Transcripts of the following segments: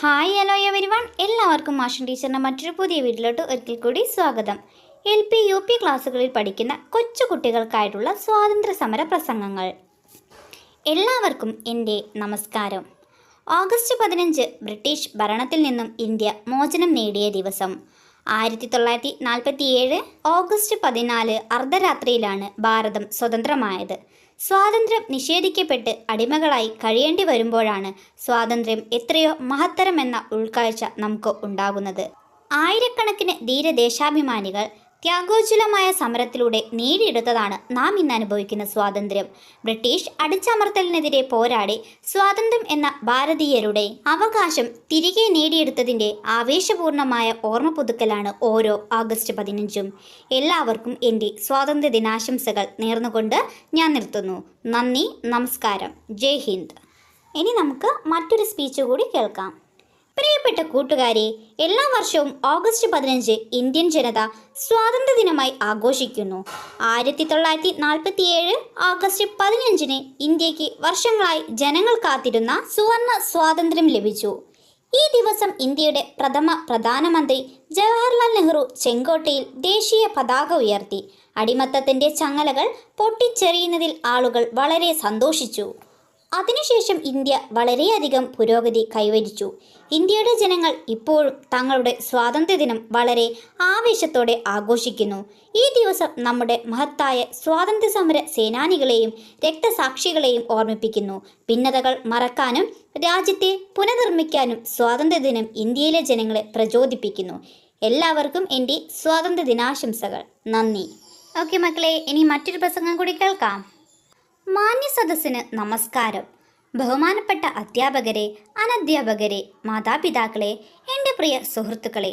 Hi hello everyone എല്ലാവർക്കും മാഷൻ ടീച്ചറിന്റെ മറ്റൊരു പുതിയ വീട്ടിലോട്ട് ഒരിക്കൽ കൂടി സ്വാഗതം. എൽ പി യു പി ക്ലാസ്സുകളിൽ പഠിക്കുന്ന കൊച്ചു കുട്ടികൾക്കായിട്ടുള്ള സ്വാതന്ത്ര്യ സമര പ്രസംഗങ്ങൾ. എല്ലാവർക്കും എന്റെ നമസ്കാരം. ഓഗസ്റ്റ് പതിനഞ്ച് ബ്രിട്ടീഷ് ഭരണത്തിൽ നിന്നും ഇന്ത്യ മോചനം നേടിയ ദിവസം. ആയിരത്തി തൊള്ളായിരത്തി നാൽപ്പത്തി ഏഴ് ഓഗസ്റ്റ് പതിനാല് അർദ്ധരാത്രിയിലാണ് ഭാരതം സ്വതന്ത്രമായത്. സ്വാതന്ത്ര്യം നിഷേധിക്കപ്പെട്ട് അടിമകളായി കഴിയേണ്ടി വരുമ്പോഴാണ് സ്വാതന്ത്ര്യം എത്രയോ മഹത്തരമെന്ന ഉൾക്കാഴ്ച നമുക്ക് ഉണ്ടാകുന്നത്. ആയിരക്കണക്കിന് ധീരദേശാഭിമാനികൾ ത്യാഗോജ്വലമായ സമരത്തിലൂടെ നേടിയെടുത്തതാണ് നാം ഇന്ന് അനുഭവിക്കുന്ന സ്വാതന്ത്ര്യം. ബ്രിട്ടീഷ് അടിച്ചമർത്തലിനെതിരെ പോരാടി സ്വാതന്ത്ര്യം എന്ന ഭാരതീയരുടെ അവകാശം തിരികെ നേടിയെടുത്തതിന്റെ ആവേശപൂർണമായ ഓർമ്മ പുതുക്കലാണ് ഓരോ ആഗസ്റ്റ് പതിനഞ്ചും. എല്ലാവർക്കും എന്റെ സ്വാതന്ത്ര്യ ദിനാശംസകൾ നേർന്നുകൊണ്ട് ഞാൻ നിർത്തുന്നു. നന്ദി നമസ്കാരം. ജയ് ഹിന്ദ്. ഇനി നമുക്ക് മറ്റൊരു സ്പീച്ച് കൂടി കേൾക്കാം. പ്രിയപ്പെട്ട കൂട്ടുകാരെ എല്ലാ വർഷവും ഓഗസ്റ്റ് പതിനഞ്ച് ഇന്ത്യൻ ജനത സ്വാതന്ത്ര്യ ദിനമായി ആഘോഷിക്കുന്നു. ആയിരത്തി തൊള്ളായിരത്തി നാൽപ്പത്തി ഏഴ് ഓഗസ്റ്റ് പതിനഞ്ചിന് ഇന്ത്യയ്ക്ക് വർഷങ്ങളായി ജനങ്ങൾ കാത്തിരുന്ന സുവർണ സ്വാതന്ത്ര്യം ലഭിച്ചു. ഈ ദിവസം ഇന്ത്യയുടെ പ്രഥമ പ്രധാനമന്ത്രി ജവഹർലാൽ നെഹ്റു ചെങ്കോട്ടയിൽ ദേശീയ പതാക ഉയർത്തി. അടിമത്തത്തിന്റെ ചങ്ങലകൾ പൊട്ടിച്ചെറിയുന്നതിൽ ആളുകൾ വളരെ സന്തോഷിച്ചു. അതിനുശേഷം ഇന്ത്യ വളരെയധികം പുരോഗതി കൈവരിച്ചു. ഇന്ത്യയുടെ ജനങ്ങൾ ഇപ്പോഴും തങ്ങളുടെ സ്വാതന്ത്ര്യദിനം വളരെ ആവേശത്തോടെ ആഘോഷിക്കുന്നു. ഈ ദിവസം നമ്മുടെ മഹത്തായ സ്വാതന്ത്ര്യ സമര സേനാനികളെയും രക്തസാക്ഷികളെയും ഓർമ്മിപ്പിക്കുന്നു. ഭിന്നതകൾ മറക്കാനും രാജ്യത്തെ പുനർനിർമ്മിക്കാനും സ്വാതന്ത്ര്യദിനം ഇന്ത്യയിലെ ജനങ്ങളെ പ്രചോദിപ്പിക്കുന്നു. എല്ലാവർക്കും എന്റെ സ്വാതന്ത്ര്യ ദിനാശംസകൾ. നന്ദി. ഓക്കെ മക്കളെ ഇനി മറ്റൊരു പ്രസംഗം കൂടി കേൾക്കാം. മാന്യ സദസ്സിന് നമസ്കാരം. ബഹുമാനപ്പെട്ട അധ്യാപകരെ അനധ്യാപകരെ മാതാപിതാക്കളെ എന്റെ പ്രിയ സുഹൃത്തുക്കളെ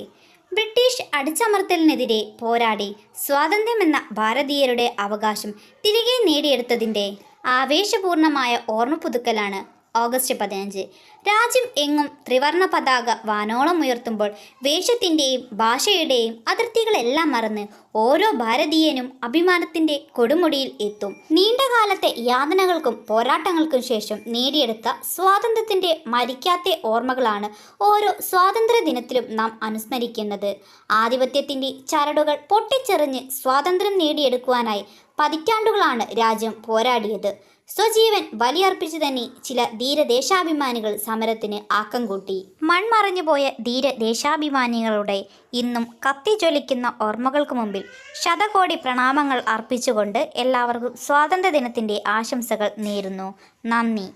ബ്രിട്ടീഷ് അടിച്ചമർത്തലിനെതിരെ പോരാടി സ്വാതന്ത്ര്യമെന്ന ഭാരതീയരുടെ അവകാശം തിരികെ നേടിയെടുത്തതിന്റെ ആവേശപൂർണമായ ഓർമ്മ പുതുക്കലാണ് ഓഗസ്റ്റ് പതിനഞ്ച്. രാജ്യം എങ്ങും ത്രിവർണ പതാക വാനോളം ഉയർത്തുമ്പോൾ വേഷത്തിന്റെയും ഭാഷയുടെയും അതിർത്തികളെല്ലാം മറന്ന് ഓരോ ഭാരതീയനും അഭിമാനത്തിന്റെ കൊടുമുടിയിൽ എത്തും. നീണ്ടകാലത്തെ യാതനകൾക്കും പോരാട്ടങ്ങൾക്കും ശേഷം നേടിയെടുത്ത സ്വാതന്ത്ര്യത്തിന്റെ മരിക്കാത്ത ഓർമ്മകളാണ് ഓരോ സ്വാതന്ത്ര്യ ദിനത്തിലും നാം അനുസ്മരിക്കുന്നത്. ആധിപത്യത്തിന്റെ ചരടുകൾ പൊട്ടിച്ചെറിഞ്ഞ് സ്വാതന്ത്ര്യം നേടിയെടുക്കുവാനായി പതിറ്റാണ്ടുകളാണ് രാജ്യം പോരാടിയത്. സ്വജീവൻ ബലിയർപ്പിച്ചു തന്നെ ചില ധീരദേശാഭിമാനികൾ സമരത്തിന് ആക്കം കൂട്ടി. മൺമറഞ്ഞുപോയ ധീരദേശാഭിമാനികളുടെ ഇന്നും കത്തിജ്വലിക്കുന്ന ഓർമ്മകൾക്ക് മുമ്പിൽ ശതകോടി പ്രണാമങ്ങൾ അർപ്പിച്ചുകൊണ്ട് എല്ലാവർക്കും സ്വാതന്ത്ര്യദിനത്തിന്റെ ആശംസകൾ നേരുന്നു. നന്ദി.